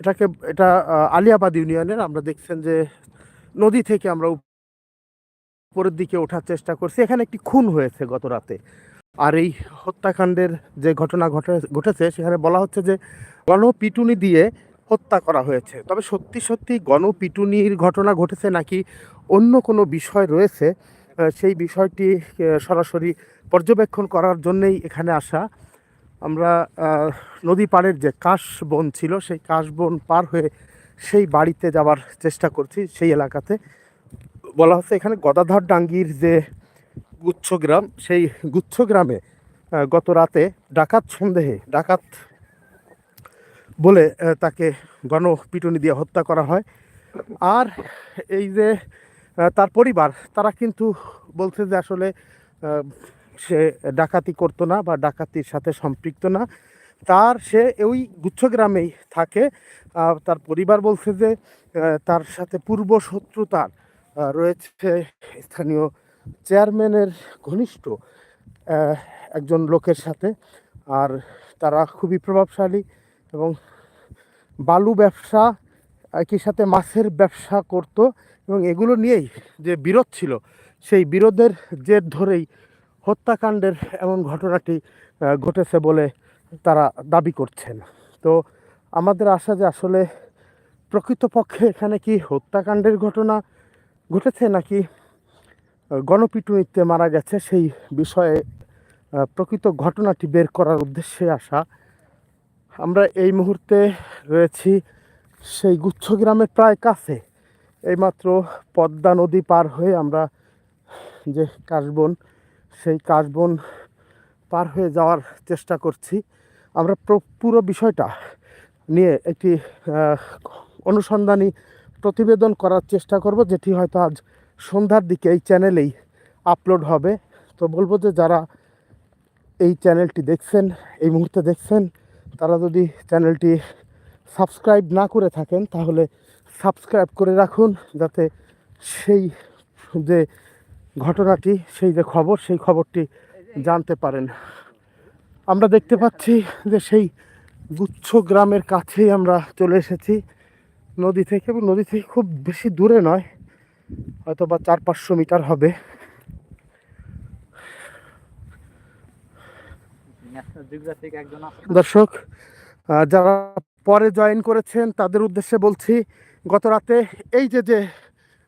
এটাকে, এটা আলিয়াবাদ ইউনিয়নের, আমরা দেখছেন যে নদী থেকে আমরা উপরের দিকে ওঠার চেষ্টা করছি। এখানে একটি খুন হয়েছে গত রাতে। আর এই হত্যাকাণ্ডের যে ঘটনা ঘটে, ঘটেছে, সেখানে বলা হচ্ছে যে গণপিটুনি দিয়ে হত্যা করা হয়েছে। তবে সত্যি সত্যি গণপিটুনির ঘটনা ঘটেছে নাকি অন্য কোনো বিষয় রয়েছে? সেই বিষয়টি সরাসরি পর্যবেক্ষণ করার জন্যই এখানে আসা আমরা নদী পাড়ের যে কাশবন ছিল, সেই কাশবন পার হয়ে সেই বাড়িতে যাওয়ার চেষ্টা করছি সেই এলাকাতে। বলা হচ্ছে এখানে গদাধর ডাঙ্গির যে গুচ্ছগ্রাম সেই গুচ্ছগ্রামে গত রাতে ডাকাত সন্দেহে, ডাকাত বলে তাকে গণপিটুনি দিয়ে হত্যা করা হয়। আর এই যে তার পরিবার, তারা কিন্তু বলছে যে আসলে সে ডাকাতি করতো না বা ডাকাতির সাথে সম্পৃক্ত না। তার সে ওই গুচ্ছগ্রামেই থাকে। তার পরিবার বলছে যে তার সাথে পূর্ব শত্রুতার রয়েছে স্থানীয় চেয়ারম্যানের ঘনিষ্ঠ একজন লোকের সাথে। আর তারা খুবই প্রভাবশালী এবং বালু ব্যবসা, একই সাথে মাছের ব্যবসা করত। এবং এগুলো নিয়েই যে বিরোধ ছিল, সেই বিরোধের জের ধরেই হত্যাকাণ্ডের এমন ঘটনাটি ঘটেছে বলে তারা দাবি করছেন। তো আমাদের আশা যে আসলে প্রকৃতপক্ষে এখানে কি হত্যাকাণ্ডের ঘটনা ঘটেছে নাকি গণপিটুনিতে মারা গেছে সেই বিষয়ে প্রকৃত ঘটনাটি বের করার উদ্দেশ্যে আসা। আমরা এই মুহূর্তে রয়েছি সেই গুচ্ছ গ্রামের প্রায় কাছে। এইমাত্র পদ্মা নদী পার হয়ে আমরা যে কাশবন সেই কাশবন পার হয়ে যাওয়ার চেষ্টা করছি। আমরা পুরো বিষয়টা নিয়ে একটি অনুসন্ধানী প্রতিবেদন করার চেষ্টা করব, যেটি হয়তো আজ সন্ধ্যার দিকে এই চ্যানেলেই আপলোড হবে। তো বলব যে যারা এই চ্যানেলটি দেখছেন, এই মুহূর্তে দেখছেন, তারা যদি চ্যানেলটি সাবস্ক্রাইব না করে থাকেন, তাহলে সাবস্ক্রাইব করে রাখুন, যাতে সেই যে ঘটনাটি, সেই যে খবর, সেই খবরটি জানতে পারেন। আমরা দেখতে পাচ্ছি যে সেই গুচ্ছ গ্রামের কাছেই আমরা চলে এসেছি। নদী থেকে, এবং নদী থেকে খুব বেশি দূরে নয় হয়তো বা চার পাঁচশো মিটার হবে। দর্শক যারা পরে জয়েন করেছেন, তাদের উদ্দেশ্যে বলছি, গত রাতে এই যে যে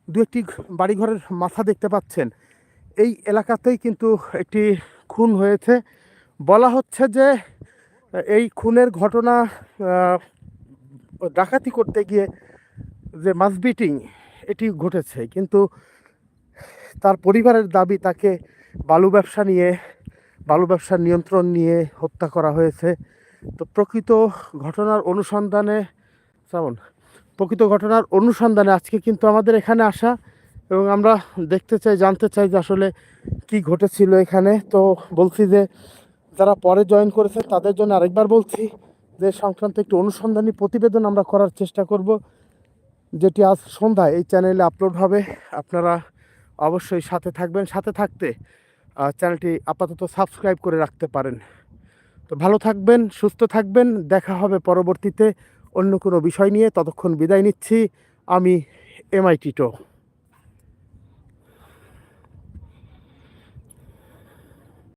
দু একটি বাড়িঘরের মাথা দেখতে পাচ্ছেন। এই এলাকাতেই কিন্তু একটি খুন হয়েছে। বলা হচ্ছে যে, এই খুনের ঘটনা ডাকাতি করতে গিয়ে যে মাস বিটিং, এটি ঘটেছে। কিন্তু তার পরিবারের দাবি তাকে বালু ব্যবসা নিয়ে, বালু ব্যবসার নিয়ন্ত্রণ নিয়ে হত্যা করা হয়েছে। তো প্রকৃত ঘটনার অনুসন্ধানে শ্রাবণ প্রকৃত ঘটনার অনুসন্ধানে আজকে কিন্তু আমাদের এখানে আসা এবং আমরা দেখতে চাই, জানতে চাই যে আসলে কি ঘটেছিল এখানে। তো বলছি যে যারা পরে জয়েন করেছে তাদের জন্য আরেকবার বলছি যে সংক্রান্ত একটি অনুসন্ধানী প্রতিবেদন আমরা করার চেষ্টা করব, যেটি আজ সন্ধ্যায় এই চ্যানেলে আপলোড হবে। আপনারা অবশ্যই সাথে থাকবেন। সাথে থাকতে চ্যানেলটি আপাতত সাবস্ক্রাইব করে রাখতে পারেন। তো ভালো থাকবেন, সুস্থ থাকবেন। দেখা হবে পরবর্তীতে। অন্য কোনো বিষয় নিয়ে ততক্ষণ বিদায় নিচ্ছি। আমি এমআই টিটো।